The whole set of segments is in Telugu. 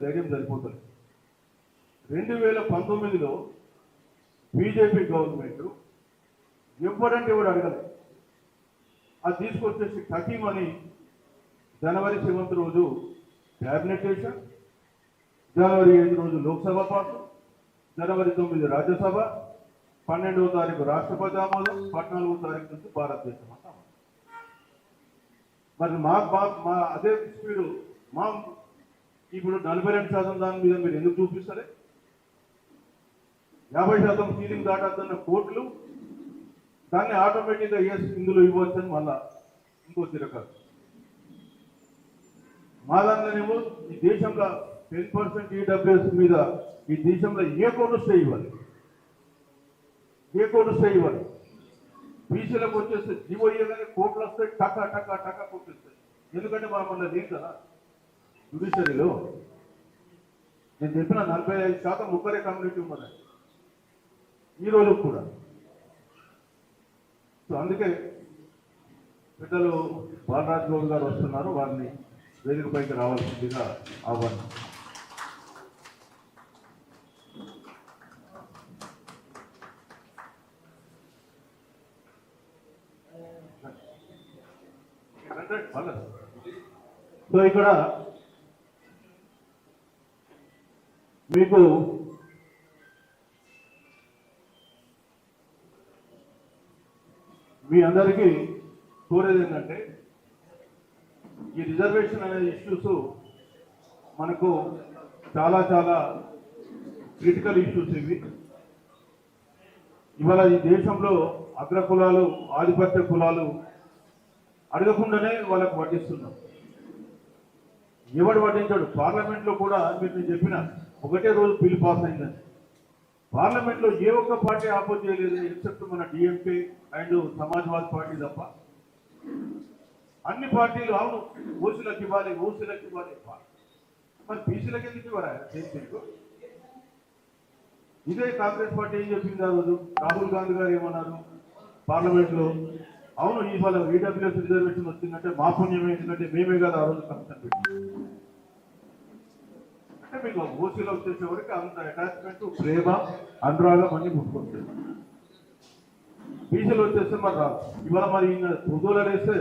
ధైర్యం సరిపోతుంది. రెండు వేల పంతొమ్మిదిలో బీజేపీ గవర్నమెంట్ ఎవరంటే ఎవరు అడగలేదు అది తీసుకొచ్చేసి టకీమ్ అని జనవరి సెవెంత్ రోజు క్యాబినెట్ చేశాం జనవరి ఐదు రోజు లోక్సభ పాటు జనవరి తొమ్మిది రాజ్యసభ పన్నెండవ తారీఖు రాష్ట్రపతి ఆమోదం పద్నాలుగో తారీఖు నుంచి భారతదేశం అంటాం మరి మా మా- మా అదే స్పీడు మా ఇప్పుడు నలభై రెండు శాతం దాని మీద మీరు ఎందుకు చూపిస్తారు? యాభై శాతం సీలింగ్ దాటద్దన్న కోట్లు దాన్ని ఆటోమేటిక్గా ఎస్ ఇందులో ఇవ్వచ్చని మళ్ళా ఇంకో తిరగదు మా దాంట్లోనేమో ఈ దేశంలో టెన్ పర్సెంట్ ఈడబ్ల్యూఎస్ మీద ఈ దేశంలో ఏ కోర్టు స్టే ఇవ్వాలి? ఏ కోర్టు స్టే ఇవ్వాలి? బీసీలకు వచ్చేస్తే జీవో ఇవ్వగానే కోర్టులు వస్తాయి టకా టకా టకా కొట్టేస్తాయి. ఎందుకంటే మా మళ్ళీ లేదు కదా జుడిషియరీలో నేను చెప్పిన నలభై ఐదు శాతం ముగ్గురే కమ్యూనిటీ ఉన్నది. ఈ రోజు కూడా. సో అందుకే పెద్దలు బాలరాజ్ గోల్ గారు వస్తున్నారు. వారిని వేదికపైకి రావాల్సిందిగా ఆహ్వానం సో ఇక్కడ మీకు మీ అందరికీ కోరేది ఏంటంటే ఈ రిజర్వేషన్ అనే ఇష్యూస్ మనకు చాలా చాలా క్రిటికల్ ఇష్యూస్ ఇవి. ఇవాళ ఈ దేశంలో అగ్ర కులాలు ఆధిపత్య కులాలు అడగకుండానే వాళ్ళకు వడ్డిస్తున్నాం. ఎవడు వడ్డించాడు? పార్లమెంట్లో కూడా మీరు నేను చెప్పిన ఒకటే రోజు బిల్ పాస్ అయిందని పార్లమెంట్లో ఏ ఒక్క పార్టీ ఆపోజ్ చేయలేదు ఎక్సెప్ట్ మన డిఎంకే అండ్ సమాజ్వాదీ పార్టీ తప్ప. అన్ని పార్టీలు అవును ఓసీలకు ఇవ్వాలి ఓసీలకు ఇవ్వాలి. మరి బీసీలకు ఎందుకు ఇవ్వరా? ఇదే కాంగ్రెస్ పార్టీ ఏం చెప్పింది ఆ రోజు? రాహుల్ గాంధీ గారు ఏమన్నారు? పార్లమెంట్లో అవును అవును ఇవాళ ఈడబ్ల్యూఎస్ రిజర్వేషన్ వచ్చిందంటే మా పుణ్యమే ఎందుకంటే మేమే కదా ఆ రోజు కమిషన్ పెట్టింది. అంటే మీకు ఓసీలో వచ్చేసే వరకు అంత అటాచ్మెంట్ ప్రేమ అనురాగం అన్ని పుట్టుకుంటుంది బీసీలో వచ్చేస్తే మరి రాదు. ఇవాళ మరి ఈయన అనేస్తే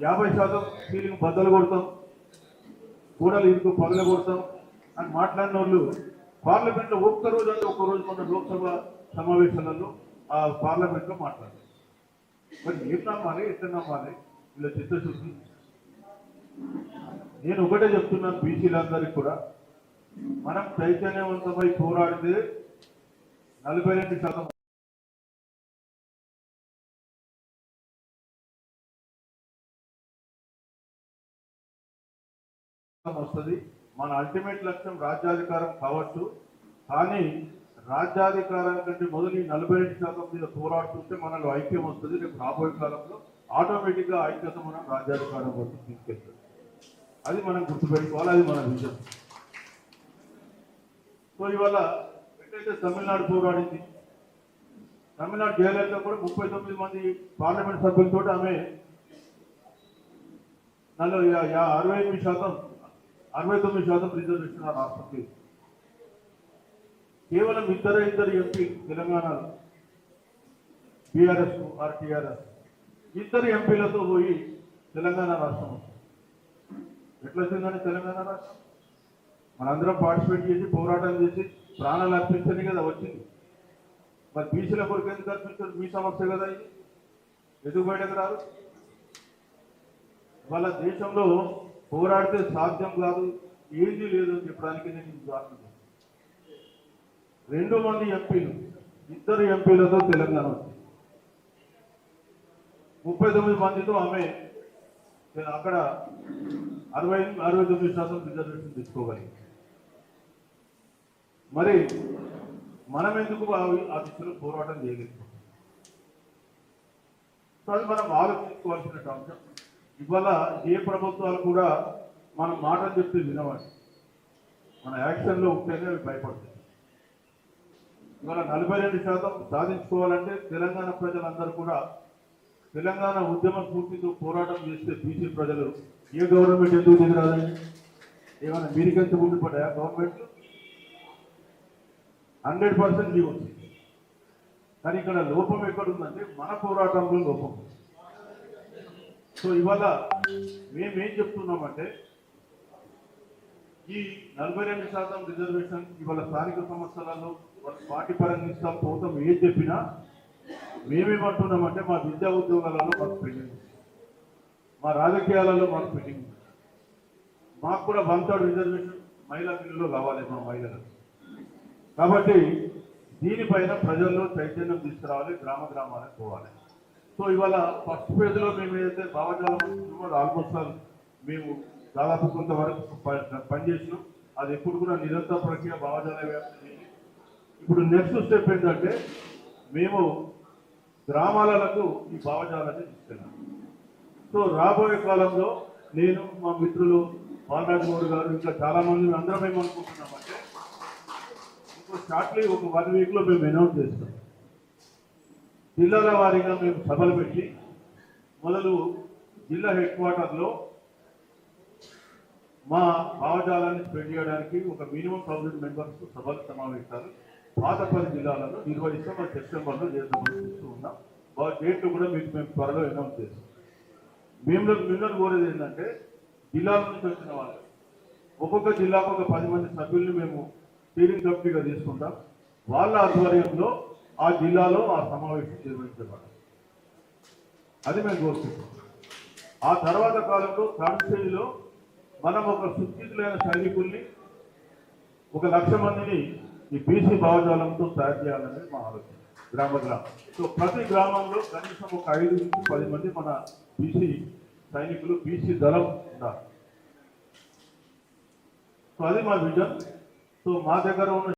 యాభై శాతం సీలింగ్ బద్దలు కొడతాం కూడలు ఇంకో పగల కొడతాం అని మాట్లాడిన వాళ్ళు పార్లమెంట్లో ఒక్క రోజు అంటే ఒక్క రోజు మన లోక్సభ సమావేశాలలో ఆ పార్లమెంట్లో మాట్లాడారు. మరి ఏం నమ్మాలి ఎట్లా నమ్మాలి? వీళ్ళ చిత్తశుద్ధి. నేను ఒకటే చెప్తున్నాను బీసీలందరికీ కూడా. మనం చైతన్యవంతమై పోరాడితే నలభై రెండు శాతం వస్తుంది. మన అల్టిమేట్ లక్ష్యం రాజ్యాధికారం కావచ్చు. కానీ రాజ్యాధికారం కంటే మొదలు నలభై రెండు శాతం మీద పోరాడుతుంటే మనలో ఐక్యం వస్తుంది. రేపు రాబోయే కాలంలో ఆటోమేటిక్గా ఐక్యత మనం రాజ్యాధికారం వరకు తీసుకెళ్తాం అది మనం గుర్తుపెట్టుకోవాలి. అది మన విజయం సో ఇవాళ ఎట్లయితే తమిళనాడు పోరాడింది తమిళనాడు జయలలిత కూడా ముప్పై తొమ్మిది మంది పార్లమెంట్ సభ్యులతో ఆమె నలభై యా- యా- అరవై ఎనిమిది శాతం అరవై తొమ్మిది శాతం రిజర్వేషన్ రాష్ట్రంకి కేవలం ఇద్దరు ఇద్దరు ఎంపీ తెలంగాణలో బీఆర్ఎస్ ఆర్టీఆర్ఎస్ ఇద్దరు ఎంపీలతో పోయి తెలంగాణ రాష్ట్రం ఎట్లా వచ్చిందని తెలంగాణ రాష్ట్రం? మనందరం పార్టిసిపేట్ చేసి పోరాటం చేసి ప్రాణాలు అర్పించని కదా వచ్చింది. మరి బీసీల కొరకు ఎందుకు అర్పించారు? మీ సమస్య కదా ఇది. ఎందుకు బయటకు రాదు వాళ్ళ దేశంలో పోరాడితే సాధ్యం కాదు ఏది లేదు అని చెప్పడానికి నేను ఉదాహరణ రెండు మంది ఎంపీలు ఇద్దరు ఎంపీలతో తెలంగాణ వచ్చింది. ముప్పై తొమ్మిది మందితో ఆమె అక్కడ అరవై అరవై తొమ్మిది శాతం రిజర్వేషన్ తీసుకోగలిగింది. మరి మనం ఎందుకు ఆ దిశలో పోరాటం చేయలేదు సో అది మనం ఆలోచించుకోవాల్సిన అంశం. ఇవాళ ఏ ప్రభుత్వాలు కూడా మనం మాటలు చెప్తే వినవాలి మన యాక్షన్లో ఉంటేనే అవి భయపడతాయి. ఇవాళ నలభై రెండు శాతం సాధించుకోవాలంటే తెలంగాణ ప్రజలందరూ కూడా తెలంగాణ ఉద్యమ స్ఫూర్తితో పోరాటం చేస్తే బీసీ ప్రజలు ఏ గవర్నమెంట్ ఎందుకు దిగిరాదండి? ఏమైనా మీరికంత ముందు పడ్డాయా గవర్నమెంట్ హండ్రెడ్ పర్సెంట్ లీవ్ కానీ ఇక్కడ లోపం ఎక్కడుందంటే మన పోరాటంలో లోపం. సో ఇవాళ మేమేం చెప్తున్నామంటే ఈ నలభై రెండు శాతం రిజర్వేషన్ ఇవాళ స్థానిక సంస్థలలో పార్టీ పరంగా ఇస్తాం పోతాం ఏం చెప్పినా మేమేమంటున్నామంటే మా విద్యా ఉద్యోగాలలో మాకు పెట్టింది మా రాజకీయాలలో మాకు పెట్టింది మాకు కూడా వన్ థర్డ్ రిజర్వేషన్ మహిళా బిల్లులో కావాలి మా మహిళలకు. కాబట్టి దీనిపైన ప్రజల్లో చైతన్యం తీసుకురావాలి గ్రామ గ్రామాలకు పోవాలి. సో ఇవాళ ఫస్ట్ ఫేజ్లో మేము ఏదైతే భావజాలం ఆల్మోస్ట్ మేము దాదాపు కొంతవరకు పనిచేసినాం. అది ఎప్పుడు కూడా నిరంతర ప్రక్రియ భావజాల వ్యాప్తి ఇప్పుడు నెక్స్ట్ స్టెప్ ఏంటంటే మేము గ్రామాలకు ఈ భావజాలాన్ని తీసుకెళ్ళాం సో రాబోయే కాలంలో నేను మా మిత్రులు బాలరాజు గారు ఇంకా చాలా మంది అందరం ఏమనుకుంటున్నామంటే షార్ట్లీ ఒక వన్ వీక్లో మేము అనౌన్స్ చేస్తాం. జిల్లాల వారీగా మేము సభలు పెట్టి మొదలు జిల్లా హెడ్ క్వార్టర్లో మా భావజాలాన్ని స్ప్రెడ్ చేయడానికి ఒక మినిమం థౌసండ్ మెంబర్స్ సభలు సమావేశాలు పాత పది జిల్లాలలో నిర్వహిస్తాం. అది సెప్టెంబర్లో చేద్దామని చూస్తూ ఉన్నాం. డేట్లు కూడా మీకు మేము త్వరలో అనౌన్స్ చేస్తాం. మేము మిమ్మల్ని కోరేది ఏంటంటే జిల్లాల నుంచి వచ్చిన వాళ్ళు ఒక్కొక్క జిల్లాకు ఒక పది మంది సభ్యుల్ని మేము స్టీరింగ్ కమిటీగా తీసుకుంటాం వాళ్ళ ఆధ్వర్యంలో ఆ జిల్లాలో ఆ సమావేశం నిర్వహించబడాలి అది మేము కోరుకుంటాం ఆ తర్వాత కాలంలో థర్డ్ మనం ఒక సుస్థితులైన సైనికుల్ని ఒక లక్ష మందిని ఈ బీసీ భావజాలంతో తయారు చేయాలనేది మా ఆలోచన. గ్రామ గ్రామం. సో ప్రతి గ్రామంలో కనీసం ఒక ఐదు నుంచి పది మంది మన బీసీ సైనికులు బీసీ దళం ఉండాలి. సో అది మా విజన్. సో మా దగ్గర ఉన్న